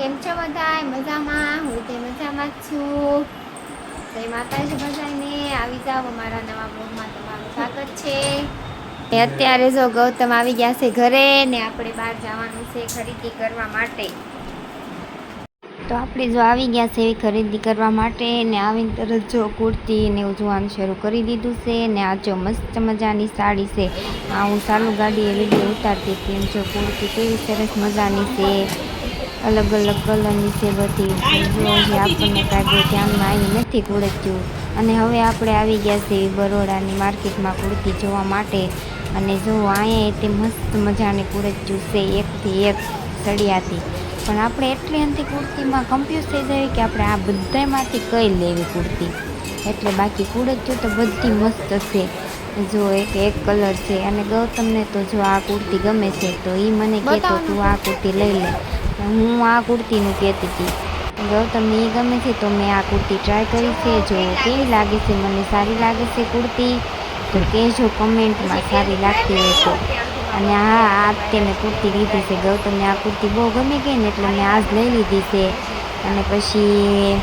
કેમ છો બધા મજામાં? હું તે મજામાં જ છું. જય માતાજી બધાને આવી જાઓ અમારા નવા બ્લોગમાં તમારું સ્વાગત છે. ને અત્યારે જો ગૌતમ આવી ગયા છે ઘરે ને આપણે બહાર જવાનું છે ખરીદી કરવા માટે. તો આપણે જો આવી ગયા છે એવી ખરીદી કરવા માટે ને આવીને તરત જો કુર્તી ને એવું જોવાનું શરૂ કરી દીધું છે ને આ જો મસ્ત મજાની સાડી છે. આ હું ચાલુ ગાડીએ વીડિયો ઉતારતી હતી જો કુર્તી કેવી સરસ મજાની છે. અલગ અલગ કલરની છે બધી. જો આપણને કાંઈ ધ્યાનમાં આવી નથી કુર્તીઓ અને હવે આપણે આવી ગયા છે બરોડાની માર્કેટમાં કુર્તી જોવા માટે. અને જો અહીંયા તે મસ્ત મજાની કુર્તીઓ છે, એકથી એક સળિયાથી. પણ આપણે એટલી અંતિ કુર્તીમાં કન્ફ્યુઝ થઈ જાય કે આપણે આ બધામાંથી કઈ લેવી કુર્તી? એટલે બાકી કુર્તીઓ તો બધી મસ્ત છે. જો એક એક કલર છે. અને ગૌતમને તો જો આ કુર્તી ગમે છે, તો એ મને કહેતો તું આ કુર્તી લઈ લે. હું આ કુર્તીનું કહેતી હતી. ગૌતમને એ ગમે છે તો મેં આ કુર્તી ટ્રાય કરી છે. જો કેવી લાગે છે? મને સારી લાગે છે કુર્તી? તો કહેજો કમેન્ટમાં સારી લાગતી હોય તો. અને હા, આ તે મેં કુર્તી લીધી છે. ગૌતમને આ કુર્તી બહુ ગમી ગઈ ને એટલે મેં આજ લઈ લીધી છે. અને પછી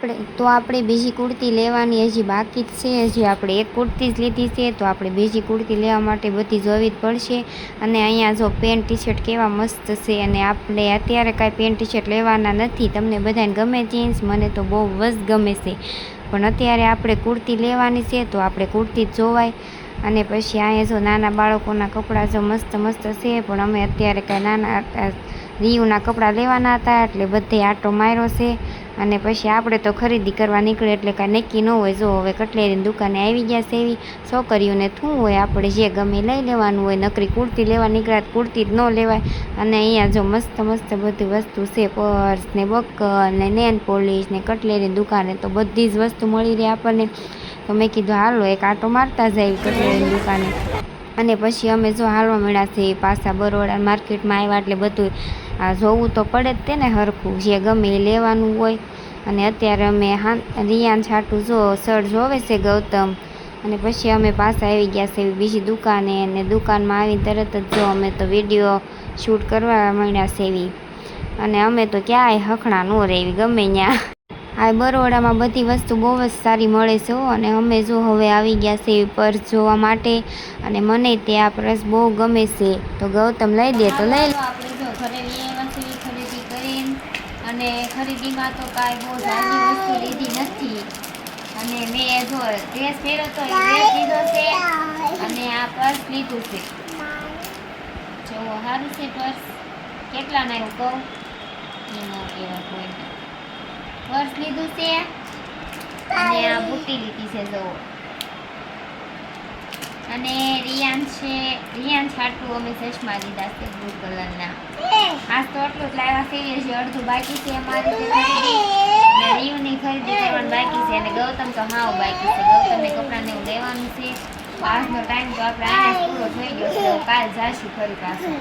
આપણે, તો આપણે બીજી કુર્તી લેવાની હજી બાકી જ છે. હજી આપણે એક કુર્તી જ લીધી છે, તો આપણે બીજી કુર્તી લેવા માટે બધી જોવી જ પડશે. અને અહીંયા જો પેન્ટ ટી શર્ટ કેવા મસ્ત છે અને આપણે અત્યારે કાંઈ પેન્ટ ટી શર્ટ લેવાના નથી. તમને બધાને ગમે જીન્સ, મને તો બહુ જ ગમે છે. પણ અત્યારે આપણે કુર્તી લેવાની છે, તો આપણે કુર્તી જ જોવાય. અને પછી અહીંયા જો નાના બાળકોના કપડાં જો મસ્ત મસ્ત છે, પણ અમે અત્યારે કાંઈ નાના રીયુના કપડાં લેવાના હતા, એટલે બધે આટો માર્યો છે. અને પછી આપણે તો ખરીદી કરવા નીકળે એટલે કાંઈ નક્કી ન હોય. જો હવે કટલેરીની દુકાને આવી ગયા છે એવી છોકરીઓને શું હોય? આપણે જે ગમે લઈ લેવાનું હોય. નકરી કુર્તી લેવા નીકળ્યા કુર્તી જ ન લેવાય. અને અહીંયા જો મસ્ત મસ્ત બધી વસ્તુ છે. પર્સ ને બક્કલ ને નેન પોલિશ ને કટલેરીની દુકાને તો બધી જ વસ્તુ મળી રહે આપણને. તો મેં કીધું, હાલો, એક આટો મારતા જાય કટલેરીની દુકાને. અને પછી અમે જો હાલવા મળ્યા છે, પાછા બરોડા માર્કેટમાં આવ્યા એટલે બધું આ જોવું તો પડે જ તેને હરખું. જે ગમે એ લેવાનું હોય. અને અત્યારે અમે હા રિયાન છાટું જો, સર જોવે છે ગૌતમ. અને પછી અમે પાછા આવી ગયા છે બીજી દુકાને અને દુકાનમાં આવી તરત જ જો અમે તો વીડિયો શૂટ કરવા માંડ્યા છે એવી. અને અમે તો ક્યાંય હખણા ન રહેવી ગમે ત્યાં આ બરોડામાં બધી વસ્તુ બહુ જ સારી મળે છે અને અમે જો હવે આવી ગયા છે પર્સ જોવા માટે. અને મને તે આ પર્સ બહુ ગમે છે. તો ગૌતમ લઈ દે તો લઈ લો. આપણે અને ખરીદીમાં તો કાંઈ બહુ સારી વસ્તુ લીધી નથી. અને મેં જો ડ્રેસ પહેર્યો તો એ ડ્રેસ લીધો છે અને આ પર્સ લીધું છે. જો સારું છે પર્સ કેટલાના એવું કહું? એનો કહેવાય કોઈને પર્સ લીધું છે અને આ બુટ્ટી લીધી છે જો. અને રિયાન છે રિયાન છાટું અમે ચશ્મા લીધા છે બ્લુ કલરના આજ તો આટલું જ લાવ્યા છે હજી અડધું બાકી છે અમારી જે ખરીદી. અને ખરીદી કરવાનું બાકી છે અને ગૌતમ તો હાવ બાકી છે. ગૌતમને કપડાને એવું લેવાનું છે. આજનો ટાઈમ તો આપણે આને પૂરો થઈ ગયો છે તો કાલ જાશું ફરી પાછું.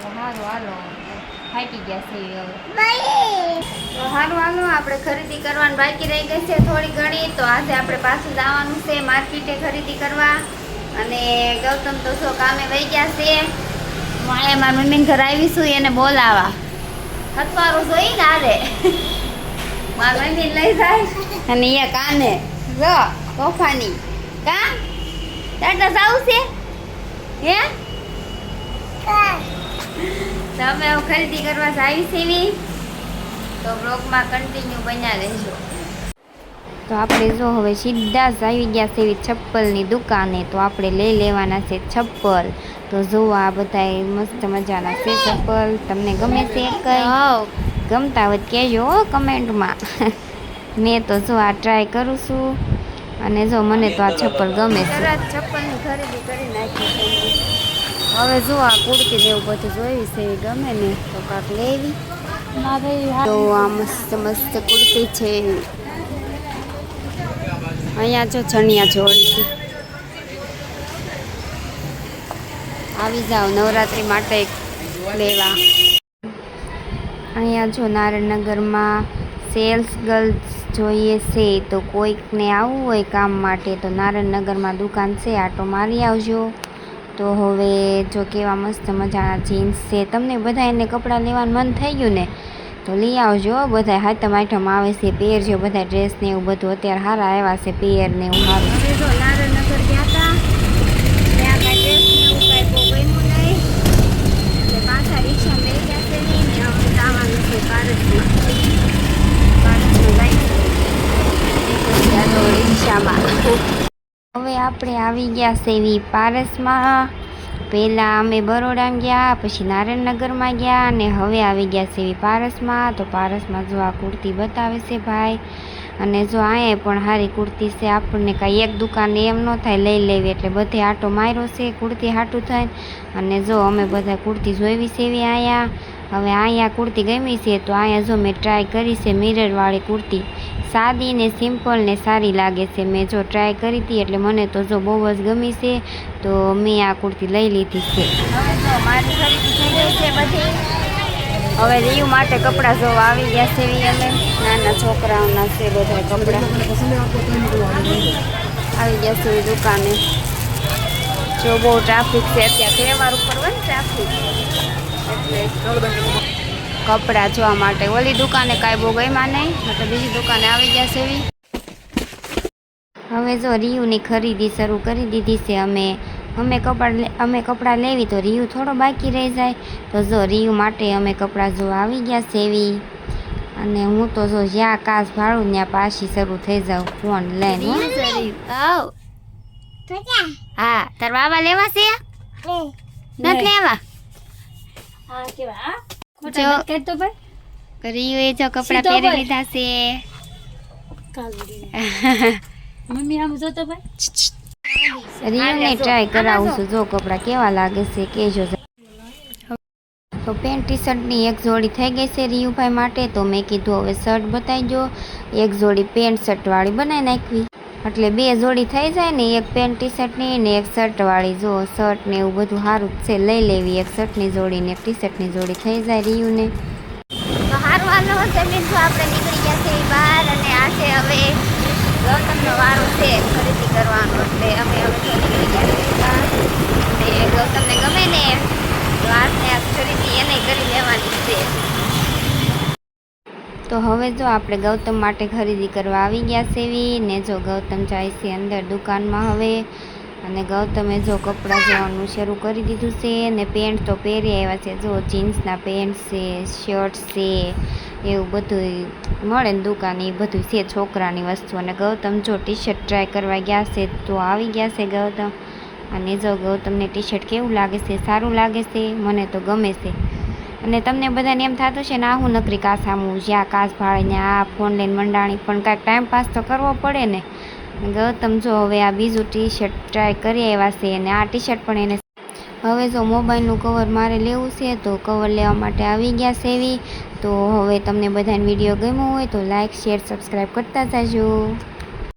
તો સારું હાલો. ફાટી ગયા છે હવે. સારું હાલો આપણે ખરીદી કરવાની બાકી રહી ગઈ છે થોડી ઘણી. તો આજે આપણે પાછું જવાનું છે માર્કેટે ખરીદી કરવા. અને ગૌતમ તો શું કામે વહી ગયા છે. અહીંયા મારા મમ્મીને ઘર આવીશું એને બોલાવા. હથવારું જોઈ ને આરે મારા મમ્મી લઈ જાય. અને એ કાને જો તોફાની. કા? ટાટા જાવું છે? હે? તમે ખરીદી કરવા આવી છે તો બ્લોગમાં કન્ટિન્યુ બન્યા રહેજો. તો આપણે જો હવે સીધા જ આવી ગયા છે એવી ચપ્પલની દુકાને તો આપણે લઈ લેવાના છે ચપ્પલ તો જો આ બધા મસ્ત મજાના છે ચપ્પલ તમને ગમે છે કઈ? ગમતા હોય કહેજો કમેન્ટમાં. મેં તો જો આ ટ્રાય કરું છું. અને જો મને તો આ ચપ્પલ ગમે છે. ચપ્પલની ખરીદી કરી નાખી હવે જો આ કુર્તી જેવું બધું જોયું છે એ ગમે ને તો કાંક લેવી. તો આ મસ્ત મસ્ત કુર્તી છે. અહીંયા જો ચણિયા ચોળી છે. આવી જાઓ નવરાત્રી માટે લેવા. અહીંયા જો નારણનગરમાં સેલ્સ ગર્લ્સ જોઈએ છે, તો કોઈકને આવવું હોય કામ માટે, તો નારણનગરમાં દુકાન છે, આટો મારી આવજો. તો હવે જો કેવા મસ્ત મજાના જીન્સ છે, તમને બધા એને કપડાં લેવાનું મન થઈ ગયું ને? તો લઈ આવજો. બધા હાથમ આઈટમ આવે છે પહેરજો બધા ડ્રેસ ને એવું બધું. અત્યારે સારા આવ્યા છે પહેર ને એવું સારું હવે એવું છે આપણે આવી ગયા સેવી પારસમાં. પહેલાં અમે બરોડામાં ગયા, પછી નારાયણનગરમાં ગયા અને હવે આવી ગયા સેવી પારસમાં. તો પારસમાં જો આ કુર્તી બતાવે છે ભાઈ, અને જો અહીંયા પણ સારી કુર્તી છે, આપણને કાંઈ એક દુકાને એમ ન થાય, લઈ લેવી. એટલે બધે આટો માર્યો છે, કુર્તી હાટું થાય. અને જો અમે બધા કુર્તી જોઈવી છે એવી અહીંયા હવે અહીંયા કુર્તી ગમી છે, તો અહીંયા જો મેં ટ્રાય કરી છે મિરરવાળી કુર્તી. સાદી ને સિમ્પલ ને સારી લાગે છે. મેં જો ટ્રાય કરી હતી એટલે મને તો જો બહુ જ ગમી છે, તો મેં આ કુર્તી લઈ લીધી છે. હવે ખરીદી થઈ ગઈ છે હવે રીવ માટે કપડાં જો આવી ગયા છે એવી અમે. નાના છોકરાઓના છે બધા કપડાં. આવી ગયા છે દુકાને. જો બહુ ટ્રાફિક છે, અત્યારે તહેવાર ઉપર હોય ને ટ્રાફિક એટલે કપડાં જોવા માટે. ઓલી દુકાને કાંઈ બહુ ગઈમાં નહીં એટલે બીજી દુકાને આવી ગયા છે એવી હવે જો રિયુની ખરીદી શરૂ કરી દીધી છે અમે અમે કપડાં અમે કપડાં લેવી તો રિયુ થોડો બાકી રહી જાય. તો જો રિયુ માટે અમે કપડાં જોવા આવી ગયા છે એવી અને હું તો જો જ્યાં કાસ ભાડું ત્યાં પાછી શરૂ થઈ જાઉં. ફોન લઈને હો. હા તાર બાબા લેવા છે? નથી લેવા? જો રીયુ એ જો કપડાં પહેરી લીધા છે. મમ્મી આમ જોતો ભાઈ રીયુને ટ્રાય કરાવું છું. જો કપડાં કેવા લાગે છે કેજો તો પેન્ટ ટી શર્ટની એક જોડી થઈ ગઈ છે રીયુભાઈ માટે. તો મેં કીધું હવે શર્ટ બતાવી દો એક જોડી પેન્ટ શર્ટવાળી બનાવી નાખવી. એટલે બે જોડી થઈ જાય ને, એક પેન્ટ ટી શર્ટની ને એક શર્ટવાળી જો શર્ટ ને એવું બધું સારું છે, લઈ લેવી. એક શર્ટની જોડી ને એક ટી શર્ટની જોડી થઈ જાય રહ્યું તો સારું હાલો, જમીન તો આપણે નીકળી ગયા છે બહાર અને આ છે હવે ગૌતમનો વારો છે ખરીદી કરવાનો. એટલે અમે હવે તો નીકળી ને ગમે ને તો આજને આ ખરીદી એને કરી લેવાની છે. તો હવે જો આપણે ગૌતમ માટે ખરીદી કરવા આવી ગયા એવી, ને જો ગૌતમ જાય છે અંદર દુકાનમાં હવે, અને ગૌતમે જો કપડાં જોવાનું શરૂ કરી દીધું છે, ને પેન્ટ તો પહેરી આવ્યા છે. જો જીન્સના પેન્ટ છે, શર્ટ છે, એવું બધું મળે ને દુકાને, એ બધું છે છોકરાની વસ્તુ. અને ગૌતમ જો ટી શર્ટ ટ્રાય કરવા ગયા છે, તો આવી ગયા છે ગૌતમ. અને જો ગૌતમને ટી શર્ટ કેવું લાગે છે, સારું લાગે છે? મને તો ગમે છે. અને તમને બધાને એમ થતું છે ને આ હું નકરી કાસામું જ્યાં કાસ ભાળીને આ ફોન લઈને મંડાણી, પણ કાંઈક ટાઈમ પાસ તો કરવો પડે ને. ગૌતમ જો હવે આ બીજું ટી શર્ટ ટ્રાય કરી આવ્યા છે અને આ ટી શર્ટ પણ એને હવે જો મોબાઈલનું કવર મારે લેવું છે તો કવર લેવા માટે આવી ગયા છે એવી. તો હવે તમને બધાને વીડિયો ગમ્યો હોય તો લાઇક શેર સબસ્ક્રાઈબ કરતા જાજો.